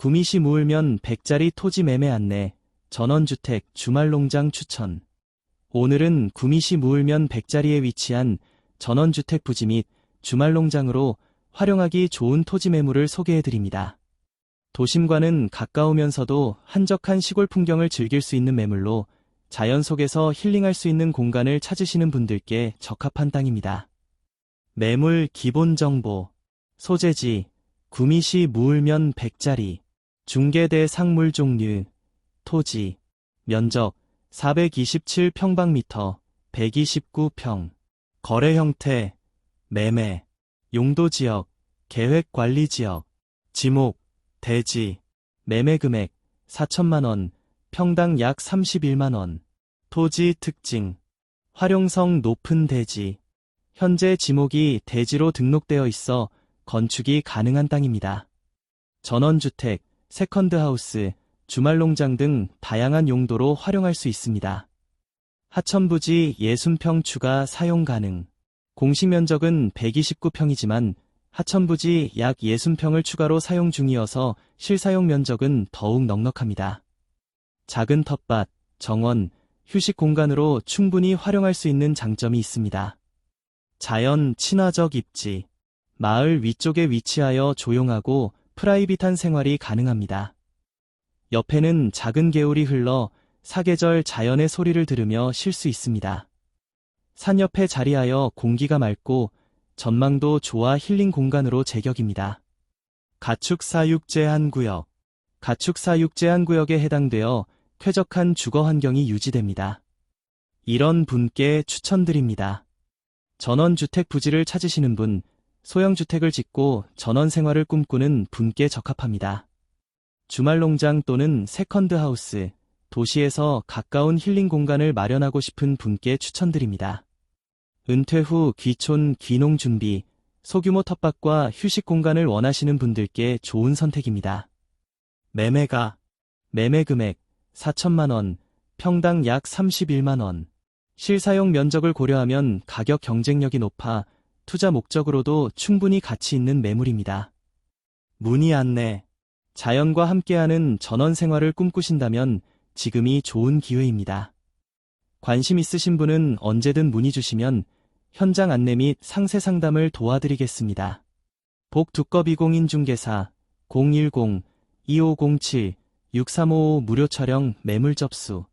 구미시 무을면 100짜리 토지 매매 안내, 전원주택 주말농장 추천. 오늘은 구미시 무을면 100짜리에 위치한 전원주택 부지 및 주말농장으로 활용하기 좋은 토지 매물을 소개해드립니다. 도심과는 가까우면서도 한적한 시골 풍경을 즐길 수 있는 매물로 자연 속에서 힐링할 수 있는 공간을 찾으시는 분들께 적합한 땅입니다. 매물 기본 정보, 소재지, 구미시 무을면 100짜리, 중계대 상물 종류, 토지, 면적 427평방미터, 129평, 거래 형태, 매매, 용도 지역, 계획 관리 지역, 지목, 대지, 매매 금액 4천만원, 평당 약 31만원, 토지 특징, 활용성 높은 대지, 현재 지목이 대지로 등록되어 있어 건축이 가능한 땅입니다. 전원주택, 세컨드하우스, 주말농장 등 다양한 용도로 활용할 수 있습니다. 하천부지 60평 추가 사용 가능. 공식 면적은 129평이지만 하천부지 약 60평을 추가로 사용 중이어서 실사용 면적은 더욱 넉넉합니다. 작은 텃밭, 정원, 휴식 공간으로 충분히 활용할 수 있는 장점이 있습니다. 자연 친화적 입지. 마을 위쪽에 위치하여 조용하고 프라이빗한 생활이 가능합니다. 옆에는 작은 개울이 흘러 사계절 자연의 소리를 들으며 쉴 수 있습니다. 산 옆에 자리하여 공기가 맑고 전망도 좋아 힐링 공간으로 제격입니다. 가축사육 제 한구역 가축사육 제 한구역에 해당되어 쾌적한 주거 환경이 유지됩니다. 이런 분께 추천드립니다. 전원주택 부지를 찾으시는 분, 소형주택을 짓고 전원 생활을 꿈꾸는 분께 적합합니다. 주말 농장 또는 세컨드 하우스, 도시에서 가까운 힐링 공간을 마련하고 싶은 분께 추천드립니다. 은퇴 후 귀촌 귀농 준비, 소규모 텃밭과 휴식 공간을 원하시는 분들께 좋은 선택입니다. 매매가 매매 금액 4천만원, 평당 약 31만원. 실사용 면적을 고려하면 가격 경쟁력이 높아 투자 목적으로도 충분히 가치 있는 매물입니다. 문의 안내 자연과 함께하는 전원 생활을 꿈꾸신다면 지금이 좋은 기회입니다. 관심 있으신 분은 언제든 문의 주시면 현장 안내 및 상세 상담을 도와드리겠습니다. 복 두꺼비 공인중개사 010-2507-6355 무료 촬영 매물 접수